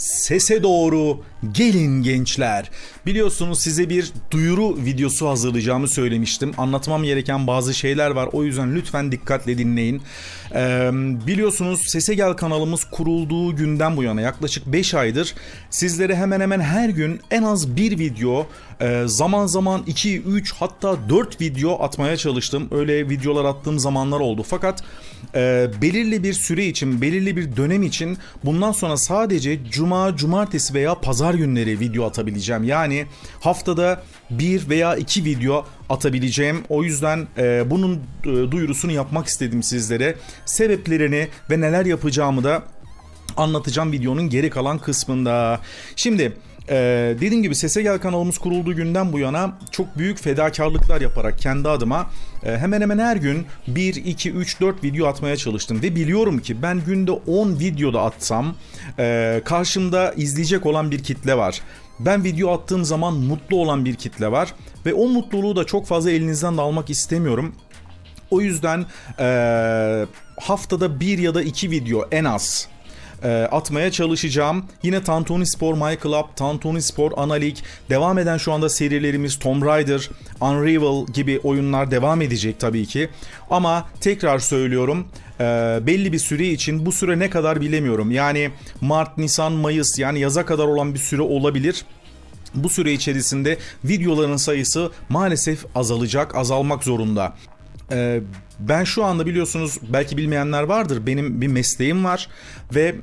Sese doğru gelin gençler. Biliyorsunuz size bir duyuru videosu hazırlayacağımı söylemiştim. Anlatmam gereken bazı şeyler var. O yüzden lütfen dikkatle dinleyin. Ee, biliyorsunuz Sese Gel kanalımız kurulduğu günden bu yana yaklaşık 5 aydır sizlere hemen hemen her gün en az bir video zaman zaman 2, 3 hatta 4 video atmaya çalıştım. Öyle videolar attığım zamanlar oldu. Fakat e, belirli bir süre için, belirli bir dönem için bundan sonra sadece cuma, cumartesi veya pazar günleri video atabileceğim. Yani haftada bir veya iki video atabileceğim. O yüzden e, bunun e, duyurusunu yapmak istedim sizlere. Sebeplerini ve neler yapacağımı da anlatacağım videonun geri kalan kısmında. Şimdi ee, dediğim gibi Sese Gel kanalımız kurulduğu günden bu yana çok büyük fedakarlıklar yaparak kendi adıma e, hemen hemen her gün 1, 2, 3, 4 video atmaya çalıştım. Ve biliyorum ki ben günde 10 videoda atsam e, karşımda izleyecek olan bir kitle var. Ben video attığım zaman mutlu olan bir kitle var. Ve o mutluluğu da çok fazla elinizden de almak istemiyorum. O yüzden e, haftada bir ya da iki video en az e, atmaya çalışacağım. Yine Tantuni Spor My Club, Tantuni Spor Analik, devam eden şu anda serilerimiz Tomb Raider, Unravel gibi oyunlar devam edecek tabii ki. Ama tekrar söylüyorum e, belli bir süre için bu süre ne kadar bilemiyorum. Yani Mart, Nisan, Mayıs yani yaza kadar olan bir süre olabilir. Bu süre içerisinde videoların sayısı maalesef azalacak, azalmak zorunda. Ee, ben şu anda biliyorsunuz belki bilmeyenler vardır. Benim bir mesleğim var ve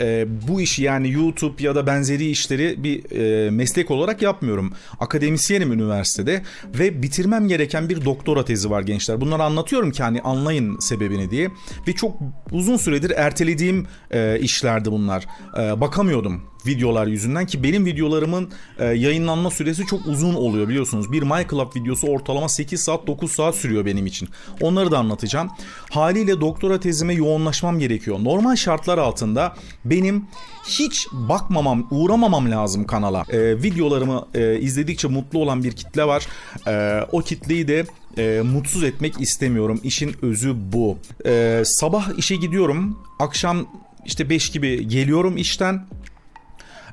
e, bu işi yani YouTube ya da benzeri işleri bir e, meslek olarak yapmıyorum. Akademisyenim üniversitede ve bitirmem gereken bir doktora tezi var gençler. Bunları anlatıyorum ki hani anlayın sebebini diye. Ve çok uzun süredir ertelediğim e, işlerdi bunlar. E, bakamıyordum videolar yüzünden ki benim videolarımın e, yayınlanma süresi çok uzun oluyor biliyorsunuz. Bir My Club videosu ortalama 8 saat 9 saat sürüyor benim için. Onları da anlatacağım. Haliyle doktora tezime yoğunlaşmam gerekiyor. Normal şartlar altında benim hiç bakmamam, uğramamam lazım kanala. E, videolarımı e, izledikçe mutlu olan bir kitle var. E, o kitleyi de e, mutsuz etmek istemiyorum. İşin özü bu. E, sabah işe gidiyorum. Akşam işte 5 gibi geliyorum işten.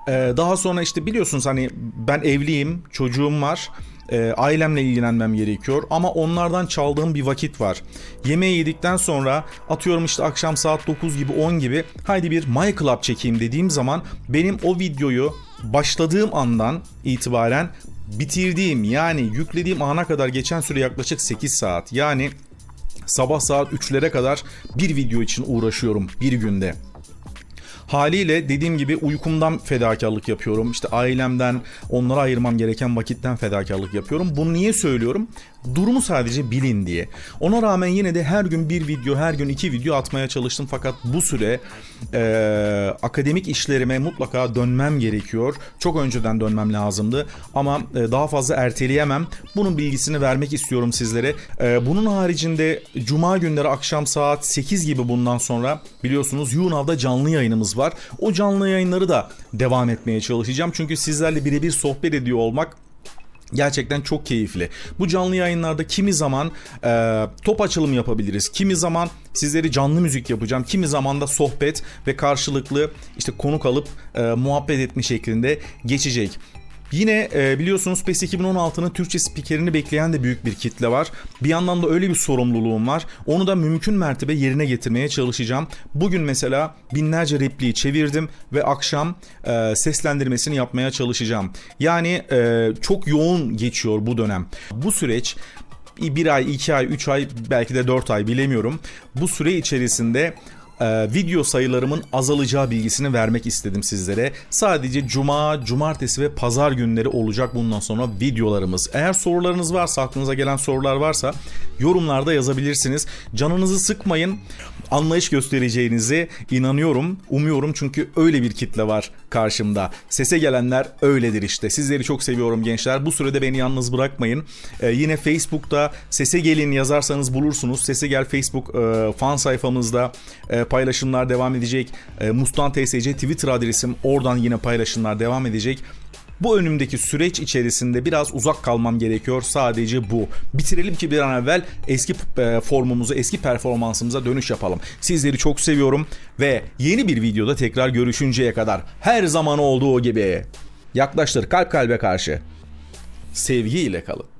Ee, daha sonra işte biliyorsunuz hani ben evliyim, çocuğum var. E, ailemle ilgilenmem gerekiyor ama onlardan çaldığım bir vakit var. Yemeği yedikten sonra atıyorum işte akşam saat 9 gibi 10 gibi haydi bir My Club çekeyim dediğim zaman benim o videoyu başladığım andan itibaren bitirdiğim yani yüklediğim ana kadar geçen süre yaklaşık 8 saat. Yani sabah saat 3'lere kadar bir video için uğraşıyorum bir günde. Haliyle dediğim gibi uykumdan fedakarlık yapıyorum. İşte ailemden, onlara ayırmam gereken vakitten fedakarlık yapıyorum. Bunu niye söylüyorum? Durumu sadece bilin diye. Ona rağmen yine de her gün bir video, her gün iki video atmaya çalıştım. Fakat bu süre e, akademik işlerime mutlaka dönmem gerekiyor. Çok önceden dönmem lazımdı. Ama e, daha fazla erteleyemem. Bunun bilgisini vermek istiyorum sizlere. E, bunun haricinde Cuma günleri akşam saat 8 gibi bundan sonra biliyorsunuz YouNow'da canlı yayınımız var. O canlı yayınları da devam etmeye çalışacağım. Çünkü sizlerle birebir sohbet ediyor olmak Gerçekten çok keyifli. Bu canlı yayınlarda kimi zaman e, top açılım yapabiliriz. Kimi zaman sizleri canlı müzik yapacağım. Kimi zaman da sohbet ve karşılıklı işte konuk alıp e, muhabbet etme şeklinde geçecek. Yine e, biliyorsunuz PES 2016'nın Türkçe spikerini bekleyen de büyük bir kitle var. Bir yandan da öyle bir sorumluluğum var. Onu da mümkün mertebe yerine getirmeye çalışacağım. Bugün mesela binlerce repliği çevirdim ve akşam e, seslendirmesini yapmaya çalışacağım. Yani e, çok yoğun geçiyor bu dönem. Bu süreç bir ay, iki ay, üç ay belki de dört ay bilemiyorum. Bu süre içerisinde e, video sayılarımın azalacağı bilgisini vermek istedim sizlere. Sadece cuma, cumartesi ve pazar günleri olacak bundan sonra videolarımız. Eğer sorularınız varsa, aklınıza gelen sorular varsa yorumlarda yazabilirsiniz. Canınızı sıkmayın. Anlayış göstereceğinizi inanıyorum, umuyorum çünkü öyle bir kitle var karşımda. Sese gelenler öyledir işte. Sizleri çok seviyorum gençler. Bu sürede beni yalnız bırakmayın. Ee, yine Facebook'ta Sese Gelin yazarsanız bulursunuz. Sese Gel Facebook e, fan sayfamızda e, paylaşımlar devam edecek. E, Mustan TSC Twitter adresim oradan yine paylaşımlar devam edecek. Bu önümdeki süreç içerisinde biraz uzak kalmam gerekiyor. Sadece bu. Bitirelim ki bir an evvel eski e, formumuza, eski performansımıza dönüş yapalım. Sizleri çok seviyorum ve yeni bir videoda tekrar görüşünceye kadar her zaman olduğu gibi yaklaştır kalp kalbe karşı. Sevgiyle kalın.